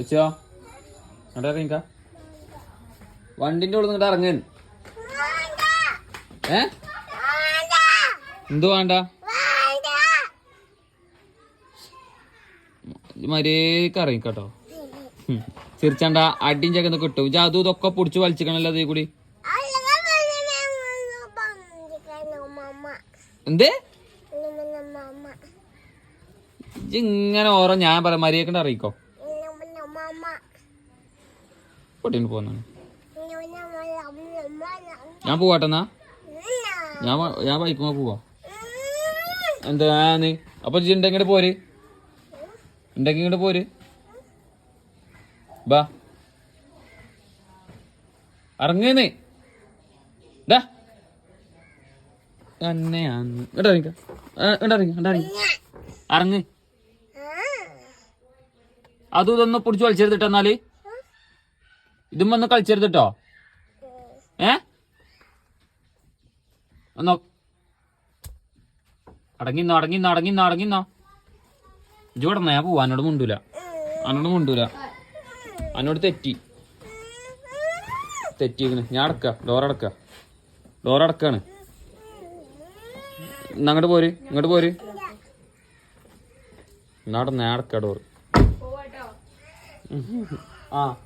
വെച്ചോ ഇറങ്ങിക്ക വണ്ടിന്റെ ഉള്ളിൽ നിന്നിട്ട് ഇറങ്ങൻ ഏ എന്തു വേണ്ട മര്യാദയ്ക്ക് ഇറങ്ങിക്കട്ടോ ചിരിച്ചണ്ട അടിയും ചെക്കുന്ന കിട്ടും ഇജ അതും ഇതൊക്കെ പൊടിച്ച് വലിച്ചിക്കണല്ലോ അതേ കൂടി എന്ത് ഇങ്ങനെ ഓരോ ഞാൻ പറയാം മര്യാദക്കണ്ട അറിയിക്കോ പൊട്ടിന് പോന്നാണ്. ഞാൻ പോവാട്ടെന്നാ? ഞാൻ ഞാൻ ബൈക്കുമ്പോ പോവാ. എന്താ നീ. അപ്പൊ ജി ഉണ്ടെങ്കിൽ പോര്. ഉണ്ടെങ്കിൽ ഇങ്ങോട്ട് പോര്. ബാ. ഇറങ്ങുന്നേ അറങ്ങ് തന്നെയാന്ന് ഇങ്ങോട്ട് ഇറങ്ങിക്ക ഇങ്ങോട്ട് ഇറങ്ങി ഇങ്ങോട്ട് ഇറങ്ങി ഇറങ്ങ് അതും ഇതൊന്ന് പിടിച്ച് വലിച്ചെടുത്തിട്ടോ എന്നാൽ ഇതും വന്ന് കളിച്ചെടുത്തിട്ടോ? ഏ? ഒന്നോ? അടങ്ങിന്നോ അടങ്ങിന്നോ അടങ്ങിന്നോ അടങ്ങിന്നോ. ഇജോടെ ഞാൻ പോവാ. എന്നോട് മുണ്ടൂല. എന്നോട് മുണ്ടൂല. എന്നോട് തെറ്റി. തെറ്റിക്കണ് ഞാൻ അടക്ക. ഡോർ അടക്ക. ഡോർ അടക്കാണ്. അങ്ങോട്ട് പോര്? ഇങ്ങോട്ട് പോര്? എന്നാടന്നേ അടക്ക ഡോർ ആ.